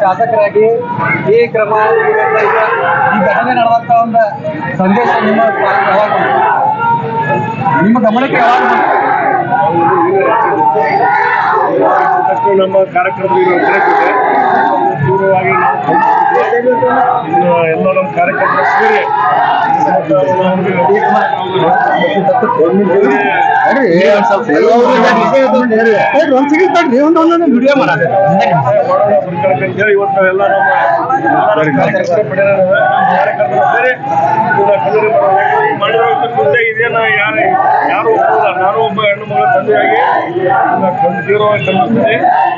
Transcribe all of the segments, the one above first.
ಶಾಸಕರಾಗಿ ಈ ಕ್ರಮ ಈ ಘಟನೆ ನಡೆದಂತ ಒಂದು ಸಂದೇಶ ನಿಮ್ಮ? ನಿಮ್ಮ ಗಮನಕ್ಕೆ ನಮ್ಮ ಕಾರ್ಯಕ್ರಮದಲ್ಲಿ ಕರೆಕ್ಟಿದೆ ದೂರವಾಗಿ ನಾವು ಎಲ್ಲ ನಮ್ಮ ಕಾರ್ಯಕರ್ತರ ಸೇರಿ ವಿಡಿಯೋ ಮಾಡ ಹೇಳಿ ಇವತ್ತು ಎಲ್ಲ ನಮ್ಮ ಕಾರ್ಯಕರ್ತರ ಪಡೆ ಕಾರ್ಯಕರ್ತರ ಸೇರಿ ಇದನ್ನ ಕನ್ನಡಿ ಮಾಡಿರುವಂತ ಕೃತ್ಯ ಇದೇನ ಯಾರು ಯಾರು ಒಪ್ಪಲ್ಲ ನಾನು ಒಬ್ಬ ಹೆಣ್ಣು ಮಗಳ ತಂದೆಯಾಗಿ ತೀವ್ರವಾಗಿ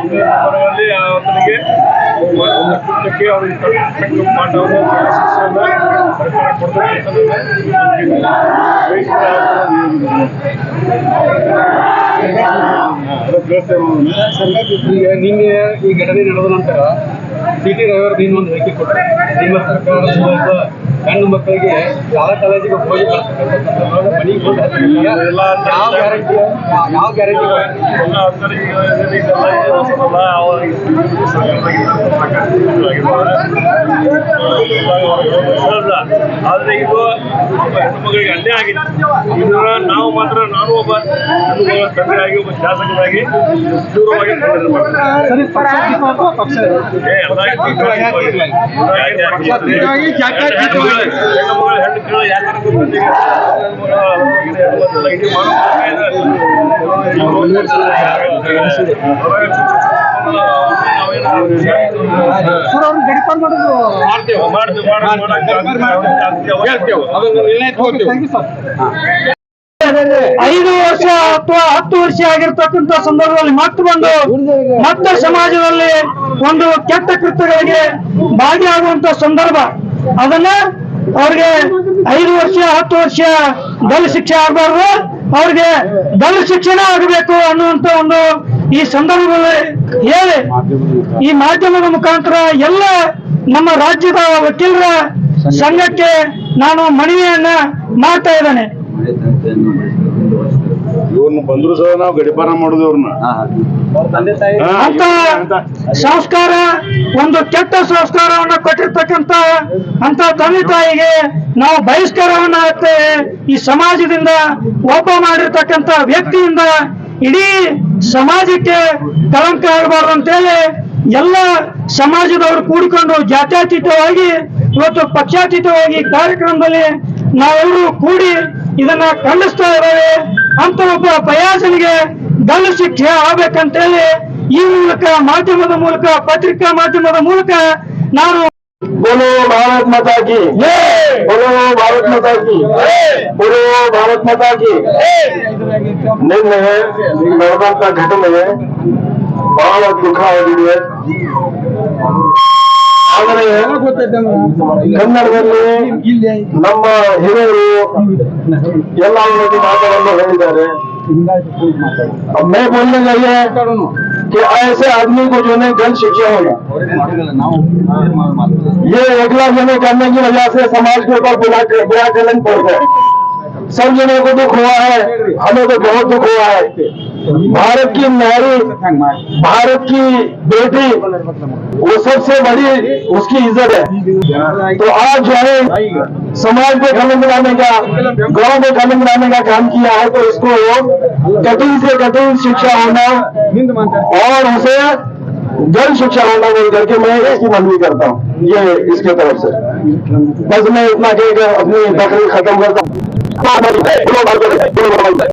ಇದರ ಪರವಾಗಿ ಆತನಿಗೆ ಒಂದು ಕೃತ್ಯಕ್ಕೆ ಅವರಿಗೆ ತಕ್ಕ ಪಾಠವನ್ನು ಶಿಕ್ಷೆಯನ್ನ ಸರ್ಕಾರ ಅಂತ ಈಗ ನಿನ್ನೆ ಈ ಘಟನೆ ನಡೆದ ನಂತರ ಸಿಟಿ ಡ್ರೈವರ್ ದಿನ ಒಂದು ಹೇಳಿಕೆ ಕೊಟ್ಟರು ನಿಮ್ಮ ಸರ್ಕಾರ ಮೂಲಕ ಹೆಣ್ಣು ಮಕ್ಕಳಿಗೆ ಶಾಲಾ ಕಾಲೇಜಿಗೆ ಹೋಗಿ ಮನೆಗೆ ಹೋಗಿ ಹತ್ತಿರ ಗ್ಯಾರಂಟಿ ಯಾವ ಗ್ಯಾರಂಟಿ ಯಾವ ಗ್ಯಾರಂಟಿ ಆದ್ರೆ ಇದು ಒಬ್ಬ ಹೆಣ್ಣುಮಗಳಿಗೆ ಅನ್ಯಾಯ ಆಗಿದೆ ಇದನ್ನ ನಾವು ಮಾತ್ರ ನಾನು ಒಬ್ಬ ಹೆಣ್ಣುಮಗಳ ತಂದೆಯಾಗಿ ಒಬ್ಬ ಶಾಸಕರಾಗಿ ದೂರವಾಗಿ ಖಂಡನೆ ಮಾಡ್ತೀನಿ. ಸರಿ ಪಕ್ಷಾತೀತ ಅಥವಾ ಪಕ್ಷ ಏ, ಎಲ್ಲ ಪಕ್ಷಾತೀತವಾಗಿ, ಜಾತ್ಯತೀತವಾಗಿ. ಹೆಣ್ಣುಮಗಳು ಹೆಣ್ಣು ಕೇಳೋ ಯಾಕಂದ್ರೆ ಐದು ವರ್ಷ ಅಥವಾ ಹತ್ತು ವರ್ಷ ಆಗಿರ್ತಕ್ಕಂಥ ಸಂದರ್ಭದಲ್ಲಿ ಮತ್ತೆ ಬಂದು ಮತ್ತೆ ಸಮಾಜದಲ್ಲಿ ಒಂದು ಕೆಟ್ಟ ಕೃತ್ಯಗಳಿಗೆ ಭಾಗಿಯಾಗುವಂತ ಸಂದರ್ಭ ಅದನ್ನ ಅವ್ರಿಗೆ ಐದು ವರ್ಷ ಹತ್ತು ವರ್ಷ ದಲ್ ಶಿಕ್ಷೆ ಆಗಬಾರ್ದು ಅವ್ರಿಗೆ ದಲ್ ಶಿಕ್ಷಣ ಆಗಬೇಕು ಅನ್ನುವಂತ ಒಂದು ಈ ಸಂದರ್ಭದಲ್ಲಿ ಹೇಳಿ ಈ ಮಾಧ್ಯಮದ ಮುಖಾಂತರ ಎಲ್ಲ ನಮ್ಮ ರಾಜ್ಯದ ವಕೀಲರ ಸಂಘಕ್ಕೆ ನಾನು ಮನವಿಯನ್ನ ಮಾಡ್ತಾ ಇದ್ದೇನೆ. ಇವ್ರನ್ನ ಬಂದ್ರು ಸಹ ನಾವು ಗಡಿಪಾರ ಮಾಡುದು ಇವ್ರನ್ನ ಅಂತ ಸಂಸ್ಕಾರ ಒಂದು ಕೆಟ್ಟ ಸಂಸ್ಕಾರವನ್ನ ಕೊಟ್ಟಿರ್ತಕ್ಕಂತ ಅಂತ ತಂದೆ ತಾಯಿಗೆ ನಾವು ಬಹಿಷ್ಕಾರವನ್ನ ಹಾಕ್ತೇವೆ ಈ ಸಮಾಜದಿಂದ ಒಬ್ಬ ಮಾಡಿರ್ತಕ್ಕಂತ ವ್ಯಕ್ತಿಯಿಂದ ಇಡೀ ಸಮಾಜಕ್ಕೆ ಕಳಂಕ ಆಗಬಾರ್ದು ಅಂತೇಳಿ ಎಲ್ಲ ಸಮಾಜದವರು ಕೂಡಿಕೊಂಡು ಜಾತ್ಯತೀತವಾಗಿ, ಇವತ್ತು ಪಕ್ಷಾತೀತವಾಗಿ ಕಾರ್ಯಕ್ರಮದಲ್ಲಿ ನಾವೆಲ್ಲರೂ ಕೂಡಿ ಇದನ್ನ ಖಂಡಿಸ್ತಾ ಇದ್ದೇವೆ. ಅಂತ ಒಬ್ಬ ಪ್ರಯಾಸನಿಗೆ ಗಲ್ಲು ಶಿಕ್ಷೆ ಆಗ್ಬೇಕಂತೇಳಿ ಈ ಮೂಲಕ, ಮಾಧ್ಯಮದ ಮೂಲಕ, ಪತ್ರಿಕಾ ಮಾಧ್ಯಮದ ಮೂಲಕ ನಾನು बोलो भारत माता की बोलो भारत माता की बोलो भारत माता की ನಿನ್ನೆ ನಡೆದಂತ ಘಟನೆ ಬಹಳ ದುಃಖ ಆಗಿದೆ ಆದರೆ ಕನ್ನಡದಲ್ಲಿ ನಮ್ಮ ಹಿರಿಯರು ಎಲ್ಲ ರೀತಿ ಮಾತುಗಳನ್ನು ಹೇಳಿದ್ದಾರೆ मैं बोलने लगे कि ऐसे आदमी को जो है जल शिक्षा होगा। ये अगला जने करने की वजह से समाज के ऊपर बुरा चलन पड़ गए सब जनों को दुख हुआ है, हमें तो बहुत दुख हुआ है। भारत की नारी, भारत की बेटी, वो सबसे बड़ी उसकी इज़्ज़त है। तो आज जो है, समाज में कलंक बनाने का, गाँव में कलंक बनाने का काम किया है तो इसको कठिन से कठिन शिक्षा होना और उसे जल शिक्षा होना नहीं करके मैं इसकी मनवी करता हूँ। ये इसके तरफ़ से। बस मैं इतना कहकर अपनी तकलीफ़ खत्म करता हूँ।